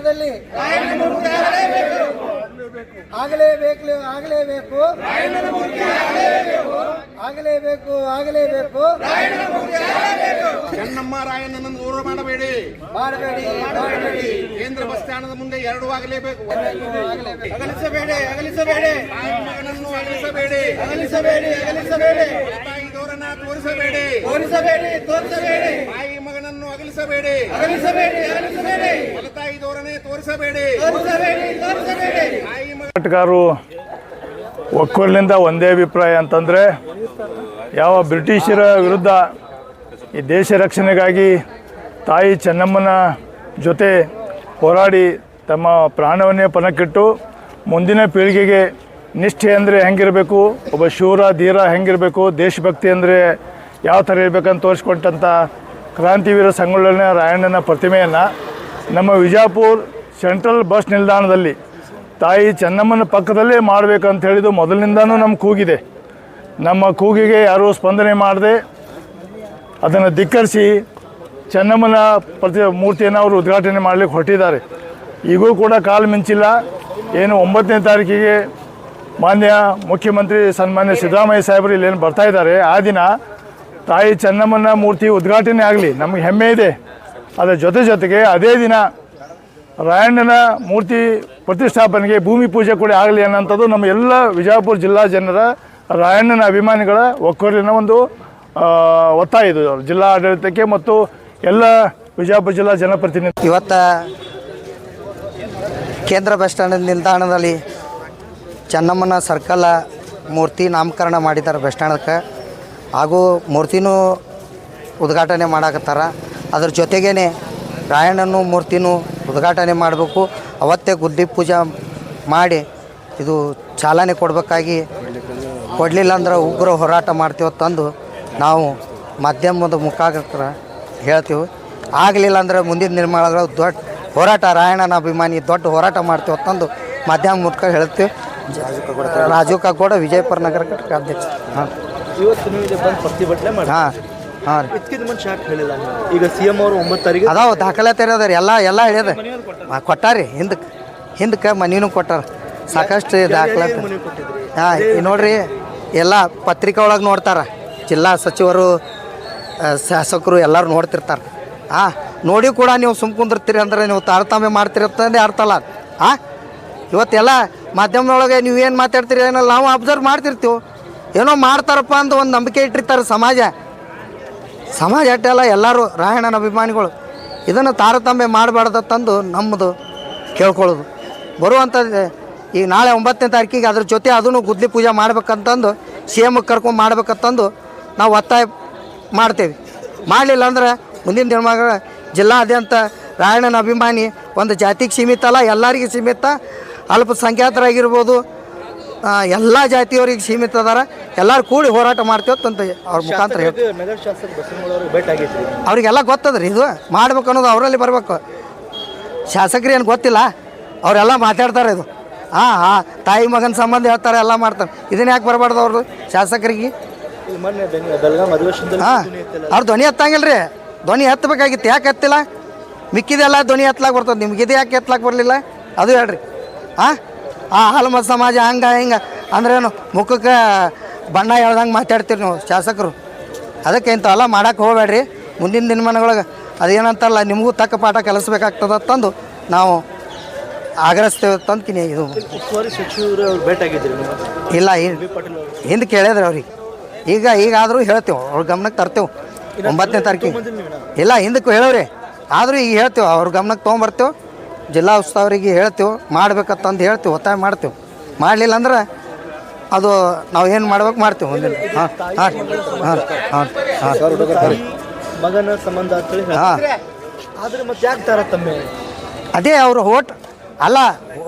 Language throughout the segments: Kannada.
ನಿಲ್ದಾಣದಲ್ಲಿ ಆಗಲೇಬೇಕು ಆಗಲೇಬೇಕು. ಆಗಲೇಬೇಕು ಆಗಲೇಬೇಕು. ಚೆನ್ನಮ್ಮ ರಾಯಣ್ಣನನ್ನು ದೂರ ಮಾಡಬೇಡಿ. ಮಾಡಬೇಡಿ ಮಾಡಬೇಡಿ. ಕೇಂದ್ರ ಬಸ್ ಸ್ಟ್ಯಾಂಡ್ ಮುಂದೆ ಎರಡು ಆಗಲೇಬೇಕು. ಅಗಲಿಸಬೇಡಿ ಅಗಲಿಸಬೇಡಿ. ಮಗನನ್ನು ಅಗಲಿಸಬೇಡಿ. ಅಗಲಿಸಬೇಡಿ ಅಗಲಿಸಬೇಡಿ. ತಾಯಿ ತೋರಿಸಬೇಡಿ. ತೋರಿಸಬೇಡಿ ತೋರಿಸಬೇಡಿ. ತಾಯಿ ಅಗಲಿಸಬೇಡಿ. ಅಗಲಿಸಬೇಡಿ ಅಗಲಿಸಬೇಡಿ. ಫಲತಾಯಿ ಧೋರಣೆ ತೋರಿಸಬೇಡಿ. ತೋರಿಸಬೇಡಿ ತೋರಿಸಬೇಡಿ. ಕರ್ನಾಟಕರು ಮಗ ಹೋರಾಟಗಾರರು ಒಕ್ಕೂರಿನಿಂದ ಒಂದೇ ಅಭಿಪ್ರಾಯ ಅಂತಂದರೆ ಯಾವ ಬ್ರಿಟಿಷರ ವಿರುದ್ಧ ಈ ದೇಶ ರಕ್ಷಣೆಗಾಗಿ ತಾಯಿ ಚೆನ್ನಮ್ಮನ ಜೊತೆ ಹೋರಾಡಿ ತಮ್ಮ ಪ್ರಾಣವನ್ನೇ ಪಣಕ್ಕಿಟ್ಟು ಮುಂದಿನ ಪೀಳಿಗೆಗೆ ನಿಷ್ಠೆ ಅಂದರೆ ಹೆಂಗಿರಬೇಕು ಒಬ್ಬ ಶೂರ ಧೀರ ಹೆಂಗಿರಬೇಕು ದೇಶಭಕ್ತಿ ಅಂದರೆ ಯಾವ ಥರ ಇರಬೇಕಂತ ತೋರಿಸ್ಕೊಟ್ಟಂಥ ಕ್ರಾಂತಿವೀರ ಸಂಗೊಳ್ಳನ ರಾಯಣ್ಣನ ಪ್ರತಿಮೆಯನ್ನು ನಮ್ಮ ವಿಜಾಪುರ ಸೆಂಟ್ರಲ್ ಬಸ್ ನಿಲ್ದಾಣದಲ್ಲಿ ತಾಯಿ ಚೆನ್ನಮ್ಮನ ಪಕ್ಕದಲ್ಲೇ ಮಾಡಬೇಕಂತ ಹೇಳಿದ್ದು ಮೊದಲಿನಿಂದನೂ ನಮ್ಮ ಕೂಗಿದೆ. ನಮ್ಮ ಕೂಗಿಗೆ ಯಾರೂ ಸ್ಪಂದನೆ ಮಾಡದೆ ಅದನ್ನು ಧಿಕ್ಕರಿಸಿ ಚೆನ್ನಮ್ಮನ ಪ್ರತಿ ಮೂರ್ತಿಯನ್ನು ಅವರು ಉದ್ಘಾಟನೆ ಮಾಡಲಿಕ್ಕೆ ಹೊರಟಿದ್ದಾರೆ. ಈಗೂ ಕೂಡ ಕಾಲು ಮಿಂಚಿಲ್ಲ. ಏನು ಒಂಬತ್ತನೇ ತಾರೀಕಿಗೆ ಮಾನ್ಯ ಮುಖ್ಯಮಂತ್ರಿ ಸನ್ಮಾನ್ಯ ಸಿದ್ದರಾಮಯ್ಯ ಸಾಹೇಬರು ಇಲ್ಲೇನು ಬರ್ತಾ ಇದ್ದಾರೆ. ಆ ದಿನ ತಾಯಿ ಚೆನ್ನಮ್ಮನ ಮೂರ್ತಿ ಉದ್ಘಾಟನೆ ಆಗಲಿ, ನಮಗೆ ಹೆಮ್ಮೆ ಇದೆ. ಅದರ ಜೊತೆ ಜೊತೆಗೆ ಅದೇ ದಿನ ರಾಯಣ್ಣನ ಮೂರ್ತಿ ಪ್ರತಿಷ್ಠಾಪನೆಗೆ ಭೂಮಿ ಪೂಜೆ ಕೂಡ ಆಗಲಿ ಅನ್ನೋಂಥದ್ದು ನಮ್ಮ ಎಲ್ಲ ವಿಜಯಪುರ ಜಿಲ್ಲಾ ಜನರ ರಾಯಣ್ಣನ ಅಭಿಮಾನಿಗಳ ಒಕ್ಕೊರಲಿನ ಒಂದು ಒತ್ತಾಯ ಇದು. ಜಿಲ್ಲಾ ಆಡಳಿತಕ್ಕೆ ಮತ್ತು ಎಲ್ಲ ವಿಜಯಪುರ ಜಿಲ್ಲಾ ಜನಪ್ರತಿನಿಧಿ ಇವತ್ತ ಕೇಂದ್ರ ಬಸ್ ಸ್ಟ್ಯಾಂಡ್ ನಿಲ್ದಾಣದಲ್ಲಿ ಚೆನ್ನಮ್ಮನ ಸರ್ಕಲ್ ಮೂರ್ತಿ ನಾಮಕರಣ ಮಾಡಿದ್ದಾರೆ ಬಸ್ ಸ್ಟ್ಯಾಂಡಕ್ಕೆ ಹಾಗೂ ಮೂರ್ತಿನೂ ಉದ್ಘಾಟನೆ ಮಾಡಾಕತ್ತಾರ. ಅದ್ರ ಜೊತೆಗೇ ರಾಯಣ್ಣನ ಮೂರ್ತಿನೂ ಉದ್ಘಾಟನೆ ಮಾಡಬೇಕು. ಅವತ್ತೇ ಗುದ್ದಿ ಪೂಜೆ ಮಾಡಿ ಇದು ಚಾಲನೆ ಕೊಡಬೇಕಾಗಿ ಕೊಡಲಿಲ್ಲ ಅಂದ್ರೆ ಉಗ್ರ ಹೋರಾಟ ತಂದು ನಾವು ಮಾಧ್ಯಮದ ಮುಖಾಂತರ ಹೇಳ್ತೀವಿ. ಆಗಲಿಲ್ಲ ಅಂದ್ರೆ ಮುಂದಿನ ನಿರ್ಮಾಣಗಳು ದೊಡ್ಡ ಹೋರಾಟ, ರಾಯಣ್ಣನ ಅಭಿಮಾನಿ ದೊಡ್ಡ ಹೋರಾಟ ಮಾಡ್ತೀವಿ ತಂದು ಮಾಧ್ಯಮ ಮೂಲಕ ಹೇಳ್ತೀವಿ. ರಾಜು ಕಾಗೋಡ ವಿಜಯಪುರ ನಗರ ಘಟಕ ಅಧ್ಯಕ್ಷ. ಇವತ್ತು ನೀವು ಇಲ್ಲಿ ಬಂದು ಪ್ರತಿಭಟನೆ ಮಾಡಿ ಹಾಂ ಹಾಂ ರೀ. ಇದಕ್ಕಿಂತ ಮುಂಚೆ ಯಾಕೆ ಹೇಳಿಲ್ಲ ನೀವು? ಈಗ ಸಿ ಎಂ ಅವರು ಒಂಬತ್ತು ತಾರೀಕು ಅದಾವ ದಾಖಲಾತಿ ಅದಾವ್ರಿ ಎಲ್ಲ ಎಲ್ಲ ಹೇಳ್ಯದ ಕೊಟ್ಟಾರಿ ಹಿಂದಕ್ಕೆ ಹಿಂದಕ್ಕೆ ಮನಿನೂ ಕೊಟ್ಟಾರ. ಸಾಕಷ್ಟು ದಾಖಲಾತಿ ಕೊಟ್ಟಿದ್ರಿ? ಹಾಂ ನೋಡ್ರಿ ಎಲ್ಲ ಪತ್ರಿಕೆ ಒಳಗೆ ನೋಡ್ತಾರೆ. ಜಿಲ್ಲಾ ಸಚಿವರು ಆ, ಶಾಸಕರು ಎಲ್ಲರೂ ನೋಡ್ತಿರ್ತಾರೆ. ಹಾಂ ನೋಡಿ ಕೂಡ ನೀವು ಸುಮ್ ಕುಂದಿರ್ತೀರಿ ಅಂದ್ರೆ ನೀವು ತಾರತಮ್ಯ ಮಾಡ್ತೀರಿ ಅಂತಂದೇ ಅರ್ಥ ಅಲ್ಲ. ಹಾಂ ಇವತ್ತೆಲ್ಲ ಮಾಧ್ಯಮದೊಳಗೆ ನೀವು ಏನು ಮಾತಾಡ್ತೀರಿ ಏನಲ್ಲ ನಾವು ಅಬ್ಸರ್ವ್ ಮಾಡ್ತಿರ್ತೀವಿ. ಏನೋ ಮಾಡ್ತಾರಪ್ಪ ಅಂತ ಒಂದು ನಂಬಿಕೆ ಇಟ್ಟಿರ್ತಾರೆ ಸಮಾಜ. ಸಮಾಜ ಅಟ್ಟೆಲ್ಲ ಎಲ್ಲರೂ ರಾಯಣ್ಣನ ಅಭಿಮಾನಿಗಳು. ಇದನ್ನು ತಾರತಮ್ಯ ಮಾಡಬಾರ್ದು ತಂದು ನಮ್ಮದು ಕೇಳ್ಕೊಳ್ಳೋದು. ಬರುವಂಥ ಈಗ ನಾಳೆ ಒಂಬತ್ತನೇ ತಾರೀಕಿಗೆ ಅದ್ರ ಜೊತೆ ಅದನ್ನು ಗುದ್ಲಿ ಪೂಜೆ ಮಾಡ್ಬೇಕಂತಂದು ಸಿ ಎಮ್ಗೆ ಕರ್ಕೊಂಡು ಮಾಡ್ಬೇಕಂತಂದು ನಾವು ಒತ್ತಾಯ ಮಾಡ್ತೇವೆ. ಮಾಡಲಿಲ್ಲ ಅಂದ್ರೆ ಮುಂದಿನ ದಿನಮಾಗ ಜಿಲ್ಲಾದ್ಯಂತ ರಾಯಣ್ಣನ ಅಭಿಮಾನಿ, ಒಂದು ಜಾತಿಗೆ ಸೀಮಿತ ಅಲ್ಲ, ಎಲ್ಲರಿಗೂ ಸೀಮಿತ, ಅಲ್ಪಸಂಖ್ಯಾತರಾಗಿರ್ಬೋದು ಎಲ್ಲ ಜಾತಿಯವರಿಗೆ ಸೀಮಿತ ಅದಾರ ಎಲ್ಲರೂ ಕೂಡಿ ಹೋರಾಟ ಮಾಡ್ತೇವಂತ ಅಂತ ಅವ್ರ ಮುಖಾಂತರ ಹೇಳ್ತೀವಿ ಅವ್ರಿಗೆಲ್ಲ ಗೊತ್ತದ್ರಿ ಇದು. ಮಾಡ್ಬೇಕು ಅನ್ನೋದು ಅವರಲ್ಲಿ ಬರಬೇಕು. ಶಾಸಕರು ಏನು ಗೊತ್ತಿಲ್ಲ. ಅವರೆಲ್ಲ ಮಾತಾಡ್ತಾರೆ ಇದು. ಹಾಂ ಹಾಂ ತಾಯಿ ಮಗನ ಸಂಬಂಧ ಹೇಳ್ತಾರೆ ಎಲ್ಲ ಮಾಡ್ತಾರೆ. ಇದನ್ನ ಯಾಕೆ ಬರಬಾರ್ದು ಅವ್ರದ್ದು ಶಾಸಕರಿಗೆ. ಹಾಂ. ಅವ್ರು ಧ್ವನಿ ಎತ್ತಂಗಿಲ್ಲ ರೀ ಧ್ವನಿ ಎತ್ತಬೇಕಾಗಿತ್ತು ಯಾಕೆ ಎತ್ತಿಲ್ಲ? ಮಿಕ್ಕಿದೆಲ್ಲ ಧ್ವನಿ ಎತ್ತಲಾಕ್ ಬರ್ತದೆ. ನಿಮ್ಗಿದು ಯಾಕೆ ಎತ್ತಲಾಕ್ ಬರಲಿಲ್ಲ? ಅದು ಹೇಳ್ರಿ. ಹಾಂ? ಆ ಹಲಮ ಸಮಾಜ ಹಂಗೆ ಹಿಂಗೆ. ಅಂದ್ರೇನು ಮುಖಕ್ಕೆ ಬಣ್ಣ ಹೇಳ್ದಂಗೆ ಮಾತಾಡ್ತೀರಿ ನೀವು ಶಾಸಕರು. ಅದಕ್ಕೆ ಇಂಥವೆಲ್ಲ ಮಾಡಕ್ಕೆ ಹೋಗಬೇಡ್ರಿ. ಮುಂದಿನ ದಿನಮಾನಗಳಿಗೆ ಅದೇನಂತಲ್ಲ ನಿಮಗೂ ತಕ್ಕ ಪಾಠ ಕಲಿಸ್ಬೇಕಾಗ್ತದ ತಂದು ನಾವು ಆಗ್ರಹಿಸ್ತೇವೆ ತಂದ್ಕಿನಿ ಇದು. ಇಲ್ಲ ಹಿಂದೆ ಕೇಳಿದ್ರಿ ಅವ್ರಿಗೆ. ಈಗ ಈಗಾದರೂ ಹೇಳ್ತೇವೆ ಅವ್ರ ಗಮನಕ್ಕೆ ತರ್ತೇವೆ. ಒಂಬತ್ತನೇ ತಾರೀಕಿಗೆ. ಇಲ್ಲ ಹಿಂದಕ್ಕೆ ಹೇಳೋರಿ ಆದರೂ ಈಗ ಹೇಳ್ತೇವೆ ಅವ್ರ ಗಮನಕ್ಕೆ ತೊಗೊಂಬರ್ತೇವೆ. ಜಿಲ್ಲಾ ಉಸ್ತುವಾರಿಗೆ ಹೇಳ್ತೇವೆ ಮಾಡ್ಬೇಕಂತಂದು ಹೇಳ್ತೀವಿ ಒತ್ತಾಯ ಮಾಡ್ತೀವಿ. ಮಾಡಲಿಲ್ಲ ಅಂದ್ರೆ ಅದು ನಾವು ಏನು ಮಾಡ್ಬೇಕು ಮಾಡ್ತೇವೆ ಒಂದಿನ ಹಾಂ ಹಾಂ ಹಾಂ ಹಾಂ ಹಾಂ. ಮಗನ ಸಂಬಂಧ ಹಾಂ. ಆದ್ರೆ ಮತ್ತೆ ಯಾಕೆ ತಾರತಮ್ಯ ಅದೇ ಅವರು ಹೋಟ್ ಅಲ್ಲ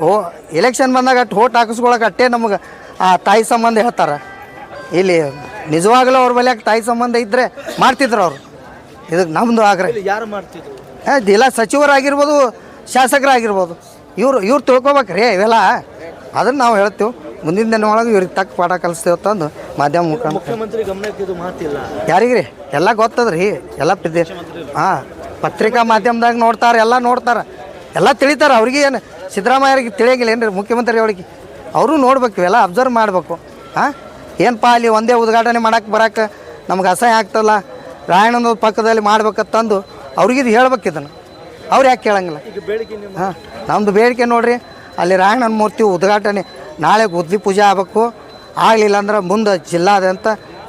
ಓ ಎಲೆಕ್ಷನ್ ಬಂದಾಗ ಅಟ್ಟು ಓಟ್ ಹಾಕಿಸ್ಕೊಳಕ್ಕೆ ಅಟ್ಟೆ ನಮಗೆ ಆ ತಾಯಿ ಸಂಬಂಧ ಹೇಳ್ತಾರೆ. ಇಲ್ಲಿ ನಿಜವಾಗ್ಲೂ ಅವ್ರ ಬಳಿಯಾಗ ತಾಯಿ ಸಂಬಂಧ ಇದ್ದರೆ ಮಾಡ್ತಿದ್ರು ಅವರು. ಇದಕ್ಕೆ ನಮ್ಮದು ಆಗ್ರೆ ಇಲ್ಲಿ ಯಾರು ಮಾಡ್ತಿದ್ರು? ಹಾಂ ಜಿಲ್ಲಾ ಸಚಿವರಾಗಿರ್ಬೋದು ಶಾಸಕರಾಗಿರ್ಬೋದು. ಇವ್ರು ತಿಳ್ಕೊಬೇಕು ರೀ ಇವೆಲ್ಲ. ಅದನ್ನು ನಾವು ಹೇಳ್ತೀವಿ. ಮುಂದಿನ ದಿನ ಒಳಗೆ ಇವ್ರಿಗೆ ತಕ್ಕ ಪಾಠ ಕಲಿಸ್ತೇವೆ ತಂದು ಮಾಧ್ಯಮ ಯಾರಿಗೆ ಮುಖ್ಯಮಂತ್ರಿ ಗಮನಕ್ಕೆ ಮಾತಿಲ್ಲ ಯಾರಿಗ್ರಿ? ಎಲ್ಲ ಗೊತ್ತದ್ರಿ. ಎಲ್ಲ ಪ್ರದೇಶ ಹಾಂ ಪತ್ರಿಕಾ ಮಾಧ್ಯಮದಾಗ ನೋಡ್ತಾರೆ ಎಲ್ಲ ನೋಡ್ತಾರೆ. ಎಲ್ಲ ತಿಳಿತಾರೆ. ಅವ್ರಿಗೆ ಏನು ಸಿದ್ದರಾಮಯ್ಯರಿಗೆ ತಿಳಿಯಂಗಿಲ್ಲ ಏನು ರೀ ಮುಖ್ಯಮಂತ್ರಿ ಅವ್ರಿಗೆ. ಅವರು ನೋಡ್ಬೇಕು ಇವೆಲ್ಲ ಅಬ್ಸರ್ವ್ ಮಾಡಬೇಕು. ಹಾಂ? ಏನಪ್ಪ ಅಲ್ಲಿ ಒಂದೇ ಉದ್ಘಾಟನೆ ಮಾಡಕ್ಕೆ ಬರಕ್ಕೆ ನಮ್ಗೆ ಅಸಹ್ಯ ಆಗ್ತಲ್ಲ ರಾಯಣ್ಣನ ಪಕ್ಕದಲ್ಲಿ ಮಾಡ್ಬೇಕಂತಂದು ಅವ್ರಿಗೆ ಇದು ಹೇಳ್ಬೇಕು ಇದನ್ನು. ಅವ್ರು ಯಾಕೆ ಕೇಳಂಗಿಲ್ಲ? ಹಾಂ ನಮ್ಮದು ಬೇಡಿಕೆ ನೋಡ್ರಿ ಅಲ್ಲಿ ರಾಯಣ್ಣನ ಮೂರ್ತಿ ಉದ್ಘಾಟನೆ ನಾಳೆ ಗುದ್ಲಿ ಪೂಜೆ ಆಗಬೇಕು. ಆಗಲಿಲ್ಲ ಅಂದ್ರೆ ಮುಂದೆ ಜಿಲ್ಲಾದ್ಯಂತ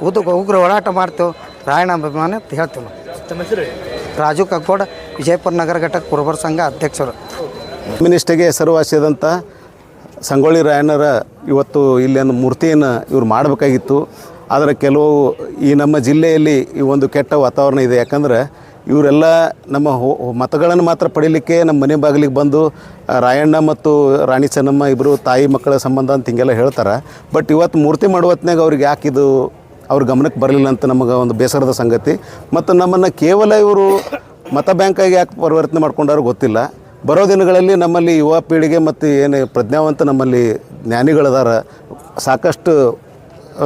ಉದ್ ಉಗ್ರ ಹೋರಾಟ ಮಾಡ್ತೇವೆ. ರಾಯಣ್ಣ ಅಭಿಮಾನ ಅಂತ ಹೇಳ್ತೀವಿ ನಾವು. ತಮ್ಮ ಹೆಸರು ರಾಜು ಕಗ್ಗೋಡ ವಿಜಯಪುರ ನಗರ ಘಟಕ ಕುರುಬರ ಸಂಘ ಅಧ್ಯಕ್ಷರು. ಕಮ್ಯುನಿಸ್ಟಿಗೆ ಹೆಸರುವಾಸಿಯಾದಂಥ ಸಂಗೊಳ್ಳಿ ರಾಯಣ್ಣರ ಇವತ್ತು ಇಲ್ಲಿ ಒಂದು ಮೂರ್ತಿಯನ್ನು ಇವ್ರು ಮಾಡಬೇಕಾಗಿತ್ತು. ಆದರೆ ಕೆಲವು ಈ ನಮ್ಮ ಜಿಲ್ಲೆಯಲ್ಲಿ ಈ ಒಂದು ಕೆಟ್ಟ ವಾತಾವರಣ ಇದೆ. ಯಾಕಂದ್ರೆ ಇವರೆಲ್ಲ ನಮ್ಮ ಮತಗಳನ್ನು ಮಾತ್ರ ಪಡೀಲಿಕ್ಕೆ ನಮ್ಮ ಮನೆ ಬಾಗಿಲಿಗೆ ಬಂದು ರಾಯಣ್ಣ ಮತ್ತು ರಾಣಿ ಚೆನ್ನಮ್ಮ ಇಬ್ಬರು ತಾಯಿ ಮಕ್ಕಳ ಸಂಬಂಧ ಅಂತ ಹಿಂಗೆಲ್ಲ ಹೇಳ್ತಾರೆ. ಬಟ್ ಇವತ್ತು ಮೂರ್ತಿ ಮಾಡುವ ಹೊತ್ನಾಗ ಅವ್ರಿಗೆ ಇದು ಅವ್ರ ಗಮನಕ್ಕೆ ಬರಲಿಲ್ಲ ಅಂತ ನಮಗೆ ಒಂದು ಬೇಸರದ ಸಂಗತಿ. ಮತ್ತು ನಮ್ಮನ್ನು ಕೇವಲ ಇವರು ಮತ ಬ್ಯಾಂಕಾಗಿ ಯಾಕೆ ಪರಿವರ್ತನೆ ಮಾಡ್ಕೊಂಡಾರು ಗೊತ್ತಿಲ್ಲ. ಬರೋ ದಿನಗಳಲ್ಲಿ ನಮ್ಮಲ್ಲಿ ಯುವ ಪೀಳಿಗೆ ಮತ್ತು ಏನು ಪ್ರಜ್ಞಾವಂತ ನಮ್ಮಲ್ಲಿ ಜ್ಞಾನಿಗಳದಾರ ಸಾಕಷ್ಟು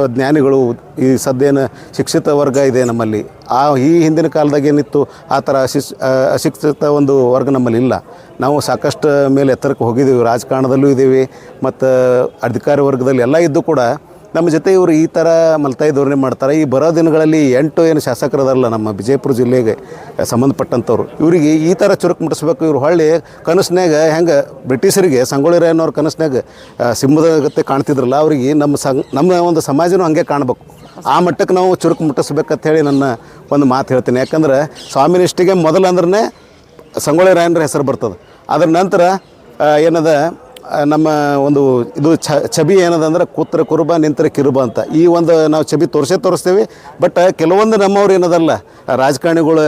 ಜ್ಞಾನಿಗಳು ಈ ಸದ್ಯನ ಶಿಕ್ಷಿತ ವರ್ಗ ಇದೆ ನಮ್ಮಲ್ಲಿ. ಆ, ಈ ಹಿಂದಿನ ಕಾಲದಾಗ ಏನಿತ್ತು, ಆ ಥರ ಅಶಿಶ್ ಅಶಿಕ್ಷಿತ ಒಂದು ವರ್ಗ ನಮ್ಮಲ್ಲಿ ಇಲ್ಲ. ನಾವು ಸಾಕಷ್ಟು ಮೇಲೆ ಎತ್ತರಕ್ಕೆ ಹೋಗಿದ್ದೀವಿ, ರಾಜಕಾರಣದಲ್ಲೂ ಇದ್ದೀವಿ, ಮತ್ತು ಅಧಿಕಾರಿ ವರ್ಗದಲ್ಲಿ ಎಲ್ಲ ಇದ್ದು ಕೂಡ ನಮ್ಮ ಜೊತೆ ಇವರು ಈ ಥರ ಮಲ್ತಾಯಿ ಧೋರಣೆ ಮಾಡ್ತಾರೆ. ಈ ಬರೋ ದಿನಗಳಲ್ಲಿ ಎಂಟು ಏನು ಶಾಸಕರದಲ್ಲ ನಮ್ಮ ವಿಜಯಪುರ ಜಿಲ್ಲೆಗೆ ಸಂಬಂಧಪಟ್ಟಂಥವ್ರು. ಇವರಿಗೆ ಈ ಥರ ಚುರುಕು ಮುಟ್ಟಿಸ್ಬೇಕು. ಇವ್ರು ಹೊಳ್ಳಿ ಕನಸ್ನ್ಯಾಗ ಹೆಂಗೆ ಬ್ರಿಟಿಷರಿಗೆ ಸಂಗೊಳ್ಳಿ ರಾಯನವ್ರ ಕನಸ್ನ್ಯಾಗ ಆ, ಸಿಂಹದ ಗತೆ ಕಾಣ್ತಿದ್ರಲ್ಲ ಅವರಿಗೆ ನಮ್ಮ ನಮ್ಮ ಒಂದು ಸಮಾಜನೂ ಹಂಗೆ ಕಾಣಬೇಕು. ಆ ಮಟ್ಟಕ್ಕೆ ನಾವು ಚುರುಕು ಮುಟ್ಟಿಸ್ಬೇಕಂತ ಹೇಳಿ ನನ್ನ ಒಂದು ಮಾತು ಹೇಳ್ತೀನಿ. ಯಾಕಂದ್ರೆ ಸ್ವಾಮಿನಿಷ್ಠಿಗೆ ಮೊದಲಂದ್ರೆ ಸಂಗೊಳ್ಳಿ ರಾಯನರ ಹೆಸರು ಬರ್ತದೆ. ಅದ್ರ ನಂತರ ಏನದ ನಮ್ಮ ಒಂದು ಇದು ಛಬಿ ಏನದಂದ್ರೆ ಕೂತ್ರ ಕುರುಬ, ನಿಂತರ ಕಿರುಬ ಅಂತ. ಈ ಒಂದು ನಾವು ಛಬಿ ತೋರಿಸೇ ತೋರಿಸ್ತೀವಿ. ಬಟ್ ಕೆಲವೊಂದು ನಮ್ಮವ್ರು ಏನದಲ್ಲ, ರಾಜಕಾರಣಿಗಳು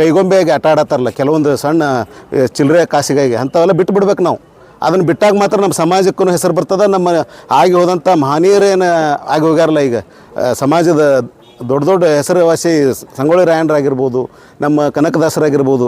ಕೈಗೊಂಬೆಯಾಗಿ ಆಟ ಆಡತ್ತಾರಲ್ಲ, ಕೆಲವೊಂದು ಸಣ್ಣ ಚಿಲ್ಲರೆ ಕಾಸಿಗಾಗಿ, ಅಂಥವೆಲ್ಲ ಬಿಟ್ಟು ಬಿಡ್ಬೇಕು ನಾವು. ಅದನ್ನು ಬಿಟ್ಟಾಗ ಮಾತ್ರ ನಮ್ಮ ಸಮಾಜಕ್ಕೂ ಹೆಸರು ಬರ್ತದೆ, ನಮ್ಮ ಆಗಿ ಹೋದಂಥ ಮಹನೀಯರೇನು ಆಗಿ ಹೋಗ್ಯಾರಲ್ಲ ಈಗ. ಸಮಾಜದ ದೊಡ್ಡ ದೊಡ್ಡ ಹೆಸರುವಾಸಿ ಸಂಗೊಳ್ಳಿ ರಾಯಣ್ಣರಾಗಿರ್ಬೋದು, ನಮ್ಮ ಕನಕದಾಸರಾಗಿರ್ಬೋದು,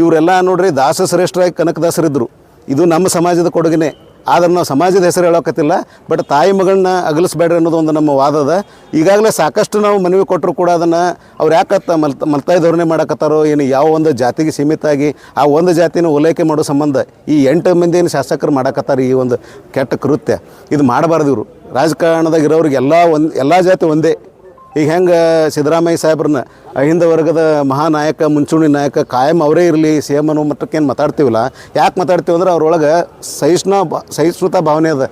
ಇವರೆಲ್ಲ ನೋಡ್ರಿ ದಾಸ ಶ್ರೇಷ್ಠರಾಗಿ ಕನಕದಾಸರಿದ್ದರು ಇದು ನಮ್ಮ ಸಮಾಜದ ಕೊಡುಗೆನೆ. ಆದ್ರೆ ನಾವು ಸಮಾಜದ ಹೆಸರು ಹೇಳೋಕತ್ತಿಲ್ಲ ಬಟ್ ತಾಯಿ ಮಗಳನ್ನ ಅಗಲಿಸ್ಬೇಡ್ರಿ ಅನ್ನೋದು ಒಂದು ನಮ್ಮ ವಾದದ. ಈಗಾಗಲೇ ಸಾಕಷ್ಟು ನಾವು ಮನವಿ ಕೊಟ್ಟರು ಕೂಡ ಅದನ್ನು ಅವ್ರು ಯಾಕತ್ತ ಮಲ್ತ, ಮಲ್ತಾಯಿ ಧೋರಣೆ ಮಾಡಕತ್ತಾರೋ ಏನು, ಯಾವ ಒಂದು ಜಾತಿಗೆ ಸೀಮಿತ ಆಗಿ ಆ ಒಂದು ಜಾತಿನ ಓಲೈಕೆ ಮಾಡೋ ಸಂಬಂಧ ಈ ಎಂಟು ಮಂದಿ ಏನು ಶಾಸಕರು ಮಾಡಕತ್ತಾರ ಈ ಒಂದು ಕೆಟ್ಟ ಕೃತ್ಯ. ಇದು ಮಾಡಬಾರ್ದು ಇವರು. ರಾಜಕಾರಣದಾಗ ಇರೋರಿಗೆ ಎಲ್ಲ ಒಂದು, ಎಲ್ಲ ಜಾತಿ ಒಂದೇ. ಈಗ ಹೆಂಗೆ ಸಿದ್ದರಾಮಯ್ಯ ಸಾಹೇಬ್ರನ್ನ ಅಹಿಂದ ವರ್ಗದ ಮಹಾನಾಯಕ, ಮುಂಚೂಣಿ ನಾಯಕ ಕಾಯಂ ಅವರೇ ಇರಲಿ, ಸಿ ಎಂ ಅನ್ನೋ ಮಟ್ಟಕ್ಕೇನು ಮಾತಾಡ್ತೀವಲ್ಲ. ಯಾಕೆ ಮಾತಾಡ್ತೀವಿ ಅಂದ್ರೆ ಅವ್ರೊಳಗೆ ಸಹಿಷ್ಣು ಬ ಸಹಿಷ್ಣುತಾ ಭಾವನೆ ಅದ.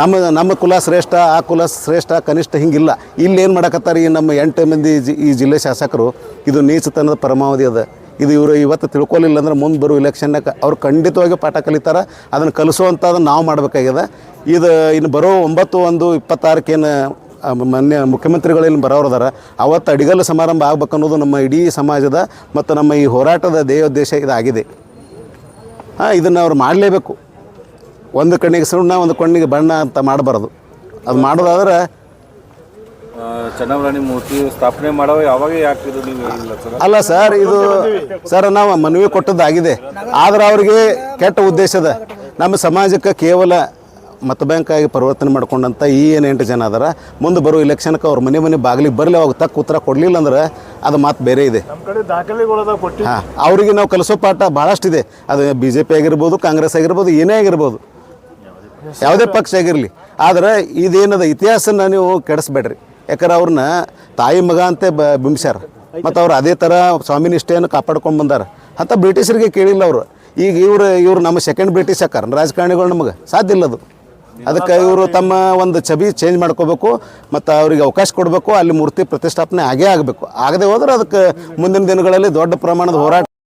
ನಮ್ಮ ನಮ್ಮ ಕುಲ ಶ್ರೇಷ್ಠ, ಆ ಕುಲ ಶ್ರೇಷ್ಠ ಕನಿಷ್ಠ ಹಿಂಗಿಲ್ಲ. ಇಲ್ಲಿ ಏನು ಮಾಡಕತ್ತಾರೆ ಈ ನಮ್ಮ ಎಂಟು ಮಂದಿ ಜಿ, ಈ ಜಿಲ್ಲೆ ಶಾಸಕರು? ಇದು ನೀಚತನದ ಪರಮಾವಧಿ ಅದ. ಇದು ಇವರು ಇವತ್ತು ತಿಳ್ಕೊಳ್ಳಿಲ್ಲ ಅಂದ್ರೆ ಮುಂದೆ ಬರೋ ಇಲೆಕ್ಷನ್ನಾಗ ಅವ್ರು ಖಂಡಿತವಾಗಿ ಪಾಠ ಕಲಿತಾರೆ. ಅದನ್ನು ಕಲಿಸುವಂಥದ್ದನ್ನು ನಾವು ಮಾಡಬೇಕಾಗಿದೆ ಇದು ಇನ್ನು ಬರೋ ಒಂಬತ್ತು ಒಂದು ಇಪ್ಪತ್ತಾರಕ್ಕೇನು ಮೊನ್ನೆ ಮುಖ್ಯಮಂತ್ರಿಗಳೇನು ಬರೋರದಾರ ಅವತ್ತು ಅಡಿಗಲ್ಲು ಸಮಾರಂಭ ಆಗ್ಬೇಕು ಅನ್ನೋದು ನಮ್ಮ ಇಡೀ ಸಮಾಜದ ಮತ್ತು ನಮ್ಮ ಈ ಹೋರಾಟದ ಧ್ಯೇಯೋದ್ದೇಶ ಇದಾಗಿದೆ. ಹಾಂ ಇದನ್ನು ಅವ್ರು ಮಾಡಲೇಬೇಕು. ಒಂದು ಕಣ್ಣಿಗೆ ಸುಣ್ಣ ಒಂದು ಕಣ್ಣಿಗೆ ಬಣ್ಣ ಅಂತ ಮಾಡಬಾರ್ದು. ಅದು ಮಾಡೋದಾದ್ರೆ ಚೆನ್ನಮರಾಣಿ ಮೂರ್ತಿ ಸ್ಥಾಪನೆ ಮಾಡೋ ಯಾವಾಗ ಯಾಕೆ ಅಲ್ಲ ಸರ್ ಇದು ಸರ್ ನಾವು ಮನವಿ ಕೊಟ್ಟದ್ದಾಗಿದೆ. ಆದ್ರೆ ಅವ್ರಿಗೆ ಕೆಟ್ಟ ಉದ್ದೇಶದ. ನಮ್ಮ ಸಮಾಜಕ್ಕೆ ಕೇವಲ ಮತ ಬ್ಯಾಂಕಾಗಿ ಪರಿವರ್ತನೆ ಮಾಡ್ಕೊಂಡಂಥ ಈ ಏನು ಎಂಟು ಜನ ಅದರ. ಮುಂದೆ ಬರೋ ಇಲೆಕ್ಷನ್ಗೆ ಅವ್ರ ಮನೆ ಮನೆ ಬಾಗಿಲಿಗೆ ಬರಲಿ ಅವಾಗ ತಕ್ಕ ಉತ್ತರ ಕೊಡಲಿಲ್ಲ ಅಂದ್ರೆ ಅದು ಮಾತು ಬೇರೆ ಇದೆ. ಹಾಂ ಅವರಿಗೆ ನಾವು ಕಲಿಸೋ ಪಾಠ ಭಾಳಷ್ಟಿದೆ ಅದು ಬಿ ಜೆ ಪಿ ಆಗಿರ್ಬೋದು ಕಾಂಗ್ರೆಸ್ ಆಗಿರ್ಬೋದು ಏನೇ ಆಗಿರ್ಬೋದು. ಯಾವುದೇ ಪಕ್ಷ ಆಗಿರಲಿ. ಆದರೆ ಇದೇನದ ಇತಿಹಾಸನ ನೀವು ಕೆಡಿಸ್ಬೇಡ್ರಿ. ಯಾಕಂದ್ರೆ ಅವ್ರನ್ನ ತಾಯಿ ಮಗ ಅಂತ ಬ ಬಿಂಬಿಸ್ಯಾರ. ಮತ್ತು ಅವ್ರು ಅದೇ ಥರ ಸ್ವಾಮಿ ನಿಷ್ಠೆಯನ್ನು ಕಾಪಾಡ್ಕೊಂಡು ಬಂದಾರ. ಅಂತ ಬ್ರಿಟಿಷರಿಗೆ ಕೇಳಿಲ್ಲ ಅವರು. ಈಗ ಇವರು ಇವರು ನಮ್ಮ ಸೆಕೆಂಡ್ ಬ್ರಿಟಿಷ್ ಹಾಕಾರ ರಾಜಕಾರಣಿಗಳು ನಮಗೆ. ಸಾಧ್ಯ ಇಲ್ಲ ಅದು. ಅದಕ್ಕೆ ಇವರು ತಮ್ಮ ಒಂದು ಛಬಿ ಚೇಂಜ್ ಮಾಡ್ಕೋಬೇಕು ಮತ್ತು ಅವರಿಗೆ ಅವಕಾಶ ಕೊಡಬೇಕು ಅಲ್ಲಿ ಮೂರ್ತಿ ಪ್ರತಿಷ್ಠಾಪನೆ ಆಗೇ ಆಗಬೇಕು. ಆಗದೆ ಹೋದ್ರೆ ಅದಕ್ಕೆ ಮುಂದಿನ ದಿನಗಳಲ್ಲಿ ದೊಡ್ಡ ಪ್ರಮಾಣದ ಹೋರಾಟ